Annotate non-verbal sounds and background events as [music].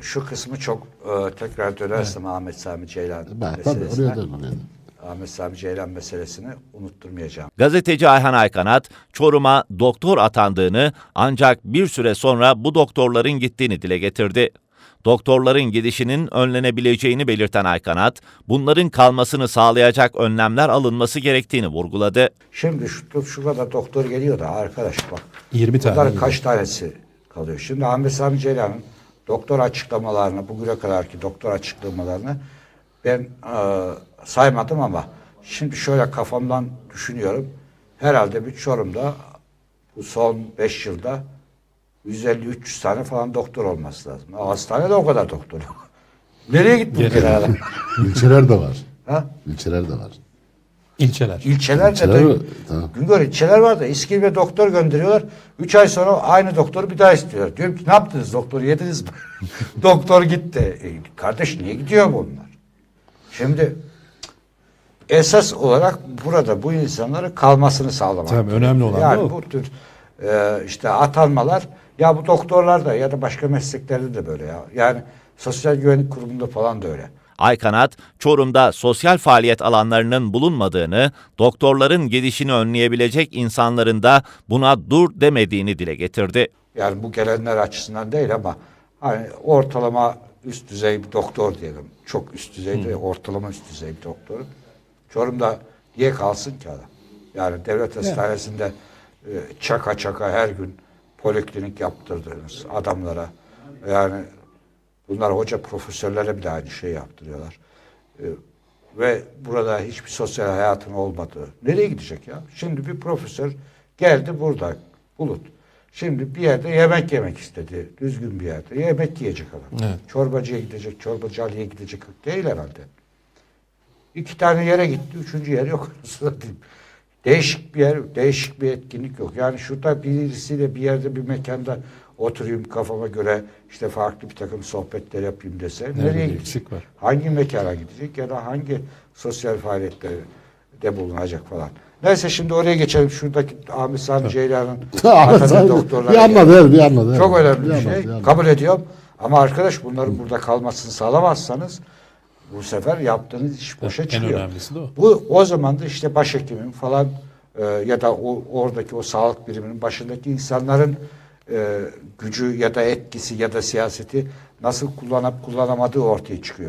şu kısmı çok e, tekrar dönersem Ahmet Sami Ceylan Ben, tabii meselesine. oraya dön oraya dön. Ahmet Sami Ceylan meselesini unutturmayacağım. Gazeteci Ayhan Aykanat, Çorum'a doktor atandığını ancak bir süre sonra bu doktorların gittiğini dile getirdi. Doktorların gidişinin önlenebileceğini belirten Aykanat, bunların kalmasını sağlayacak önlemler alınması gerektiğini vurguladı. Şimdi şu, şu kadar doktor geliyor da arkadaş bak. 20 tane. Bunların kaç tanesi kalıyor? Şimdi Ahmet Sami Ceylan'ın doktor açıklamalarını, bugüne kadarki doktor açıklamalarını ben e, saymadım ama şimdi şöyle kafamdan düşünüyorum. Herhalde bir Çorum'da bu son 5 yılda 150-300 tane falan doktor olması lazım. Hastanede o kadar doktor yok. [laughs] Nereye gitti bu adam? İlçeler de var. Ha? İlçeler de var. İlçeler. İlçeler İlçeler de mi? Tamam. Güngör ilçeler var da İskil doktor gönderiyorlar. Üç ay sonra aynı doktoru bir daha istiyorlar. Diyorum ki ne yaptınız doktoru yediniz mi? [laughs] Doktor gitti. E, kardeş niye gidiyor bunlar? Şimdi esas olarak burada bu insanların kalmasını sağlamak. Tabii, önemli olan yani bu tür e, işte atanmalar ya bu doktorlar da ya da başka mesleklerde de böyle ya. Yani sosyal güvenlik kurumunda falan da öyle. Aykanat, Çorum'da sosyal faaliyet alanlarının bulunmadığını, doktorların gidişini önleyebilecek insanların da buna dur demediğini dile getirdi. Yani bu gelenler açısından değil ama hani ortalama üst düzey bir doktor diyelim. Çok üst düzey de ortalama üst düzey bir doktor. Çorum'da niye kalsın ki adam? Yani devlet hastanesinde e, çaka çaka her gün poliklinik yaptırdığınız adamlara yani bunlar hoca profesörlere bile aynı şey yaptırıyorlar. E, ve burada hiçbir sosyal hayatın olmadığı. Nereye gidecek ya? Şimdi bir profesör geldi burada Bulut. Şimdi bir yerde yemek yemek istedi. Düzgün bir yerde. Yemek yiyecek adam. Evet. Çorbacıya gidecek, çorbacı Ali'ye gidecek değil herhalde. İki tane yere gitti, üçüncü yer yok. [laughs] Diyeyim. Değişik bir yer, değişik bir etkinlik yok. Yani şurada birisiyle bir yerde bir mekanda oturayım kafama göre işte farklı bir takım sohbetler yapayım dese Nerede nereye gidecek? eksik var. Hangi mekana gidecek ya da hangi sosyal faaliyetlerde bulunacak falan. Neyse şimdi oraya geçelim. Şuradaki Ahmet Sami Ceylan'ın [laughs] Sami- doktorlara bir anladı, evet, bir anladı, Çok önemli Bir bir şey. anladı. Kabul ediyorum. Ama arkadaş bunların burada kalmasını sağlamazsanız bu sefer yaptığınız iş boşa En çıkıyor. önemlisi de o. Bu o zaman da işte başhekimin falan e, ya da o oradaki o sağlık biriminin başındaki insanların e, gücü ya da etkisi ya da siyaseti nasıl kullanıp kullanamadığı ortaya çıkıyor.